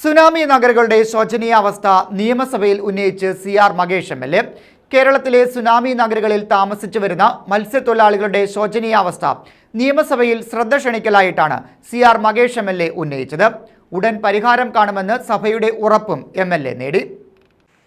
Tsunami നഗരങ്ങളുടെ ശോചനീയാവസ്ഥ നിയമസഭയിൽ ഉന്നയിച്ച് C R Mahesh M L A. കേരളത്തിലെ സുനാമി നഗരങ്ങളിൽ താമസിച്ചു വരുന്ന മത്സ്യത്തൊഴിലാളികളുടെ ശോചനീയാവസ്ഥ നിയമസഭയിൽ ശ്രദ്ധ ക്ഷണിക്കലായിട്ടാണ് C R Mahesh M L A ഉന്നയിച്ചത്. ഉടൻ പരിഹാരം കാണുമെന്ന് സഭയുടെ ഉറപ്പും എം എൽ എ നേടി.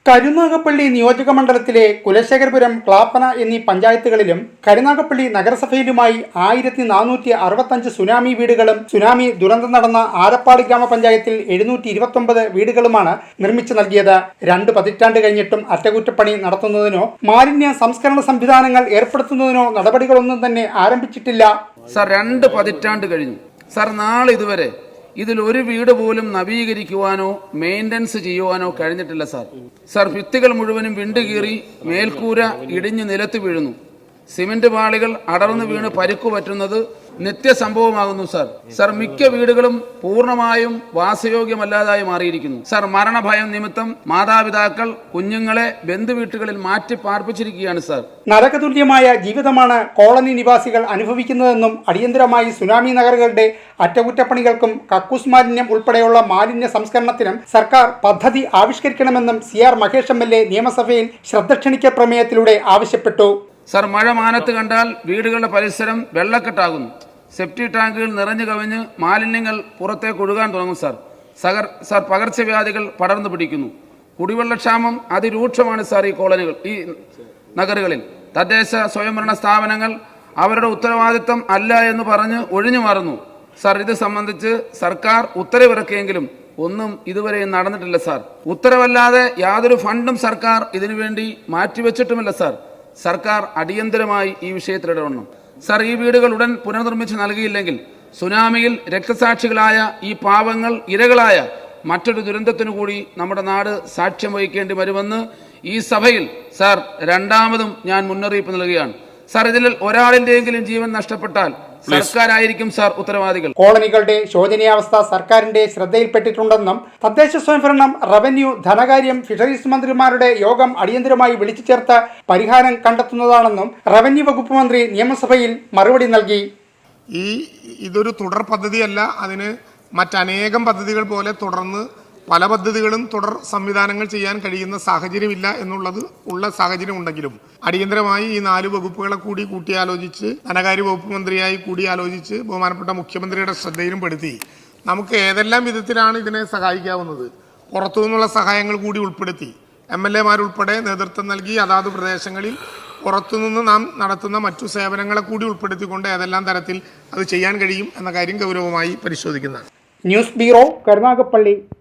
കരുനാഗപ്പള്ളി നിയോജക മണ്ഡലത്തിലെ കുലശേഖരപുരം ക്ലാപ്പന എന്നീ പഞ്ചായത്തുകളിലും കരുനാഗപ്പള്ളി നഗരസഭയിലുമായി ആയിരത്തി നാനൂറ്റി അറുപത്തഞ്ച് സുനാമി വീടുകളും സുനാമി ദുരന്തം നടന്ന ആരപ്പാടി ഗ്രാമപഞ്ചായത്തിൽ എഴുന്നൂറ്റി ഇരുപത്തൊമ്പത് വീടുകളുമാണ് നിർമ്മിച്ചു നൽകിയത്. രണ്ട് പതിറ്റാണ്ട് കഴിഞ്ഞിട്ടും അറ്റകുറ്റപ്പണി നടത്തുന്നതിനോ മാലിന്യ സംസ്കരണ സംവിധാനങ്ങൾ ഏർപ്പെടുത്തുന്നതിനോ നടപടികളൊന്നും തന്നെ ആരംഭിച്ചിട്ടില്ല. സർ രണ്ട് പതിറ്റാണ്ട് കഴിഞ്ഞു. സർ നാളെ ഇതുവരെ ഇതിൽ ഒരു വീട് പോലും നവീകരിക്കുവാനോ മെയിന്റനൻസ് ചെയ്യുവാനോ കഴിഞ്ഞിട്ടില്ല സാർ. സാർ ഭിത്തികൾ മുഴുവനും വിണ്ടുകീറി മേൽക്കൂര ഇടിഞ്ഞ് നിലത്ത് വീഴുന്നു. സിമന്റ് പാളികൾ അടർന്നു വീണ് പരുക്കു പറ്റുന്നത് നിത്യസംഭവമാകുന്നു സാർ. സാർ മിക്ക വീടുകളും പൂർണമായും വാസയോഗ്യമല്ലാതായി മാറിയിരിക്കുന്നു. സാർ മരണഭയം നിമിത്തം മാതാപിതാക്കൾ കുഞ്ഞുങ്ങളെ ബന്ധുവീട്ടുകളിൽ മാറ്റി പാർപ്പിച്ചിരിക്കുകയാണ് സാർ. നരകതുല്യമായ ജീവിതമാണ് കോളനി നിവാസികൾ അനുഭവിക്കുന്നതെന്നും അടിയന്തരമായി സുനാമി നഗരങ്ങളുടെ അറ്റകുറ്റപ്പണികൾക്കും കക്കൂസ് മാലിന്യം ഉൾപ്പെടെയുള്ള മാലിന്യ സംസ്കരണത്തിനും സർക്കാർ പദ്ധതി ആവിഷ്കരിക്കണമെന്നും C R Mahesh M L A നിയമസഭയിൽ ശ്രദ്ധ ക്ഷണിക്കൽ പ്രമേയത്തിലൂടെ ആവശ്യപ്പെട്ടു. സർ മഴ മാനത്ത് കണ്ടാൽ വീടുകളുടെ പരിസരം വെള്ളക്കെട്ടാകുന്നു. സെപ്റ്റി ടാങ്കുകൾ നിറഞ്ഞു കവിഞ്ഞ് മാലിന്യങ്ങൾ പുറത്തേക്ക് ഒഴുകാൻ തുടങ്ങും സാർ. സകർ സാർ പകർച്ചവ്യാധികൾ പടർന്നു പിടിക്കുന്നു. കുടിവെള്ളക്ഷാമം അതിരൂക്ഷമാണ് സാർ ഈ കോളനികൾ ഈ നഗറുകളിൽ തദ്ദേശ സ്വയംഭരണ സ്ഥാപനങ്ങൾ അവരുടെ ഉത്തരവാദിത്തം അല്ല എന്ന് പറഞ്ഞ് ഒഴിഞ്ഞു മാറുന്നു. സാർ ഇത് സംബന്ധിച്ച് സർക്കാർ ഉത്തരവിറക്കിയെങ്കിലും ഒന്നും ഇതുവരെ നടന്നിട്ടില്ല സാർ. ഉത്തരവല്ലാതെ യാതൊരു ഫണ്ടും സർക്കാർ ഇതിനുവേണ്ടി മാറ്റിവെച്ചിട്ടുമില്ല സാർ. സർക്കാർ അടിയന്തരമായി ഈ വിഷയത്തിൽ ഇടപെടണം സാർ ഈ വീടുകൾ ഉടൻ പുനർനിർമ്മിച്ച് നൽകിയില്ലെങ്കിൽ സുനാമിയിൽ രക്തസാക്ഷികളായ ഈ പാവങ്ങൾ ഇരകളായ മറ്റൊരു ദുരന്തത്തിനു കൂടി നമ്മുടെ നാട് സാക്ഷ്യം വഹിക്കേണ്ടി വരുമെന്ന് ഈ സഭയിൽ സാർ രണ്ടാമതും ഞാൻ മുന്നറിയിപ്പ് നൽകുകയാണ്. സാർ ഇതിൽ ഒരാളിന്റെയെങ്കിലും ജീവൻ നഷ്ടപ്പെട്ടാൽ സർക്കാരായിരിക്കും സാർ ഉത്തരവാദികൾ. കോളനികളുടെ ശോചനീയാവസ്ഥ സർക്കാരിന്റെ ശ്രദ്ധയിൽപ്പെട്ടിട്ടുണ്ടെന്നും തദ്ദേശ സ്വയംഭരണം റവന്യൂ ധനകാര്യം ഫിഷറീസ് മന്ത്രിമാരുടെ യോഗം അടിയന്തരമായി വിളിച്ചു ചേർത്ത് പരിഹാരം കണ്ടെത്തുന്നതാണെന്നും റവന്യൂ വകുപ്പ് മന്ത്രി നിയമസഭയിൽ മറുപടി നൽകി. ഈ ഇതൊരു തുടർ പദ്ധതിയല്ല. അതിന് മറ്റനേകം പദ്ധതികൾ പോലെ തുടർന്ന് പല പദ്ധതികളും തുടർ സംവിധാനങ്ങൾ ചെയ്യാൻ കഴിയുന്ന സാഹചര്യമില്ല എന്നുള്ളത് ഉള്ള സാഹചര്യം ഉണ്ടെങ്കിലും അടിയന്തരമായി ഈ നാല് വകുപ്പുകളെ കൂടി കൂട്ടിയാലോചിച്ച് ധനകാര്യ വകുപ്പ് മന്ത്രിയായി കൂടിയാലോചിച്ച് ബഹുമാനപ്പെട്ട മുഖ്യമന്ത്രിയുടെ ശ്രദ്ധയിലും പെടുത്തി നമുക്ക് ഏതെല്ലാം വിധത്തിലാണ് ഇതിനെ സഹായിക്കാവുന്നത്? പുറത്തു നിന്നുള്ള സഹായങ്ങൾ കൂടി ഉൾപ്പെടുത്തി. എം എൽ എമാരുൾപ്പെടെ നേതൃത്വം നൽകി അതാത് പ്രദേശങ്ങളിൽ പുറത്തുനിന്ന് നാം നടത്തുന്ന മറ്റു സേവനങ്ങളെ കൂടി ഉൾപ്പെടുത്തിക്കൊണ്ട് ഏതെല്ലാം തരത്തിൽ അത് ചെയ്യാൻ കഴിയും എന്ന കാര്യം ഗൗരവമായി പരിശോധിക്കുന്നതാണ്. News bureau Karunagappally.